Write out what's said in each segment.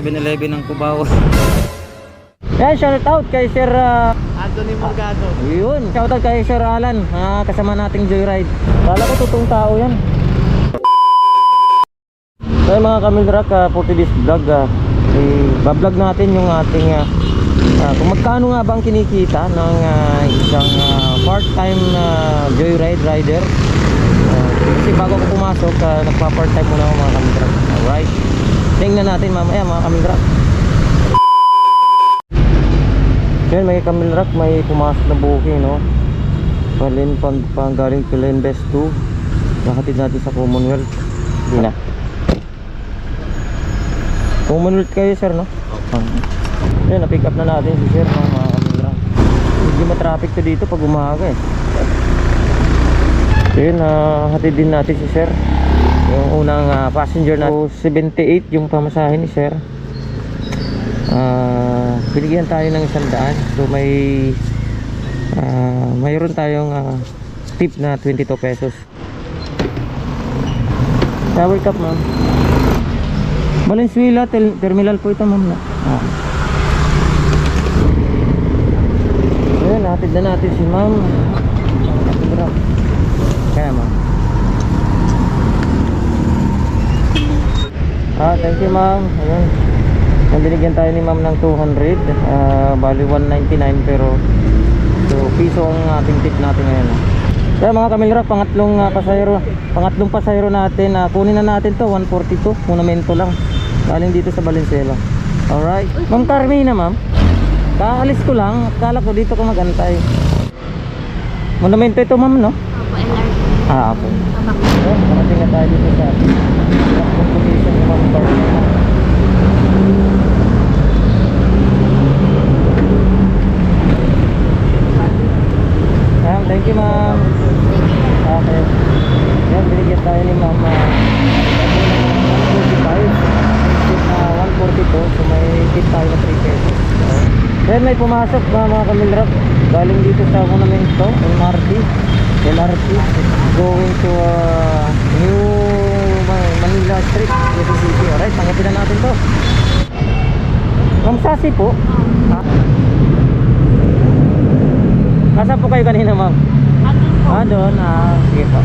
7-Eleven ng Cubao. Yan, shout out kay Sir ah, Anthony Morgado. Yun, shout out kay Sir Alan, ah, kasama nating joyride. Kala ko totoong tao yan. So mga kamilrak, uh, for today's vlog, uh, i-vlog natin yung ating, ah, ah, kung magkano nga ba ang kinikita ng ah, isang ah, part-time ah, joyride rider. Ah, kasi bago ako pumasok, uh, nagpa-part-time muna ako mga kamilrak. Alright, tingnan natin mamaya mga kamilrak. Yan, may kamilrak, may pumasok na booking, no? Palin, pang, pang galing Pilen Best 2. Nakatid natin sa Commonwealth. Hindi na. Commonwealth kayo, sir, no? Okay. Yan, na-pick up na natin si sir, no, mga kamilrak. Hindi matraffic to dito pag umaga, eh. Yun, uh, hatid din natin si sir. Yung unang ah, passenger na 78 yung pamasahe ni sir. Ah, binigyan tayo ng isang daan. So may ah, mayroon tayong ah, tip na 22 pesos. Shower cup, ma'am. Valenzuela terminal po ito, ma'am. Ah. Ayan, natid na natin si ma'am. Kapag Kaya, ma'am. Ah, thank you, ma'am. Ayan. Nang binigyan tayo ni ma'am ng 200 ah, bali 199 pero so piso ang ating tip natin ngayon ah. kaya mga kamilra pangatlong uh, pasayro pangatlong pasayro natin ah, kunin na natin to 142 monumento lang galing dito sa Valenzuela alright ma'am Carmina ma'am kaalis ko lang kala ko dito ko magantay monumento ito ma'am no Opo, LRT. ah okay Tamak. so, parating na tayo dito sa location ni ma'am Carmina Ma'am, thank you ma'am. Okay. Yan, binigyan tayo ni ma'am. ah, 145. Tip na 142. So may tip tayo na 3 pesos. Then may pumasok mga mga kamilrap. Galing dito sa Monumento, MRT. LRT. Going to uh, New Ma- Manila Street, Quezon City. Alright, tanggapin na natin to. Ma'am Sasi po. Ah. Nasaan po kayo kanina ma'am? Ah, doon. Ah, sige po.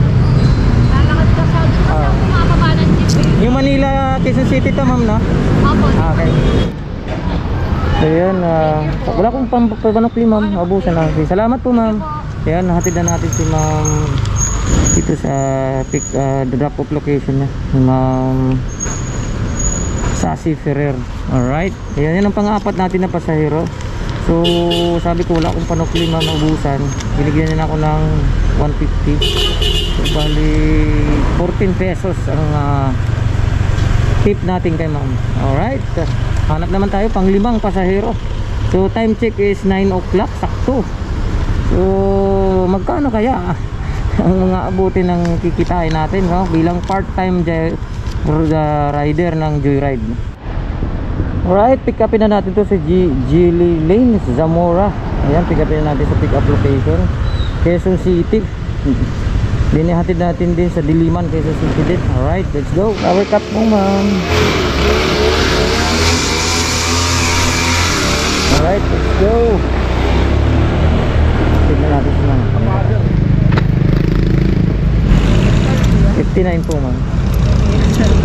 Lalakad ka sa doon eh. Yung Manila, Quezon City to ma'am, no? Opo. Ah, okay. Yun, ah, wala akong pam- pabanokli ma'am. Abusan na. Okay, Salamat po ma'am. Yan, hatid na natin si ma'am dito sa pick, ah, the drop off location niya. Ma'am Sasi Ferrer. Alright. Ayan, yan ang pang-apat natin na pasahero. So, sabi ko wala akong panukli ma'am ubusan. Binigyan niya na ako ng 150. So, bali 14 pesos ang ah, tip natin kay ma'am. Alright. Hanap naman tayo pang limang pasahero. So time check is 9 o'clock sakto. So magkano kaya ang mga abutin ng kikitain natin no? bilang part-time j- r- rider ng Joyride. Alright, pick upin na natin to sa G Gili Lane, Zamora. Ayan, pick upin na natin sa pick up location. Quezon City. Dinihatid natin din sa Diliman, Quezon City din. Alright, let's go. Power cup mo, ma'am. Alright, let's go. Tignan natin si ma'am. 59 po, ma'am.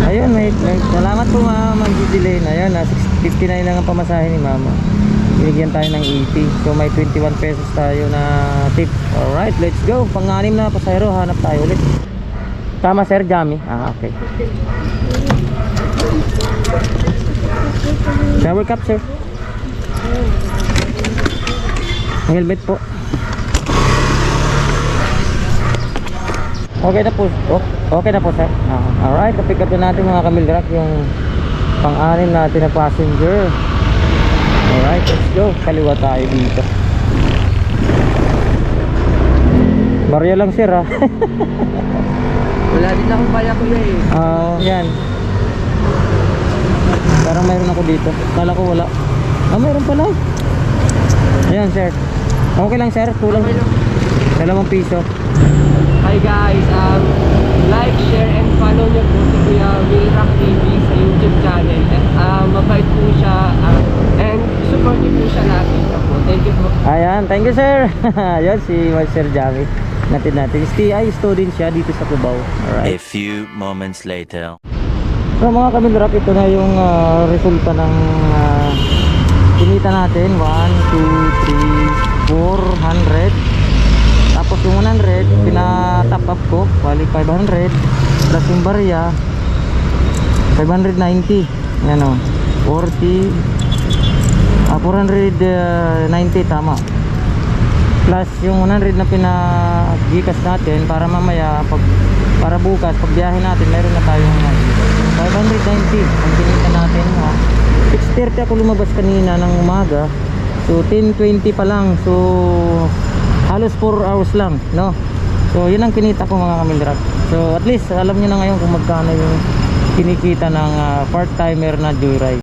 Ayun, may, may salamat po ma'am, ang Lane. Ayun, na 59 lang ang pamasahe ni mama. Binigyan tayo ng 80. So may 21 pesos tayo na tip. Alright, let's go. Panganim na pasahero, hanap tayo ulit. Tama sir, Jami. Ah, okay. Shower cup sir. Helmet po. Okay na po. Oh, okay na po sir. Ah, alright, na-pick up na natin mga kamilgrak yung pang-anim natin na passenger. Alright, let's go. Kaliwa tayo dito. Barya lang sir ah. Wala din akong kaya kuya eh. Ah, yan. Parang mayroon ako dito. Kala ko wala. Ah, mayroon pala. Ayan, sir. Okay lang, sir. Kulang. Dalawang piso. Hi guys, um, like, share, and follow niyo po si Kuya Will Rock TV sa YouTube channel. Ah, mabait po siya ah, and support niyo po siya lagi po. Thank you po. Ayan, thank you sir. Ayan si Sir Jamie. Natin natin. STI student siya dito sa Cubao. A Alright. few moments later. So mga kamilrap, ito na yung ah, resulta ng uh, kinita natin. 1, 2, 3, 400. Tapos yung 100, pinatap up ko. Bali 500. Plus yung barya, 590. Yan o. 40. ah, 490 tama. Plus yung 100 na pinagikas natin para mamaya pag para bukas pag biyahe natin meron na tayong ah, 590 ang kinita natin ha. 6.30 ako lumabas kanina ng umaga. So 10.20 pa lang. So halos 4 hours lang no? So yun ang kinita ko mga kamilrap so at least alam nyo na ngayon kung magkano yung kinikita ng ah, part timer na joyride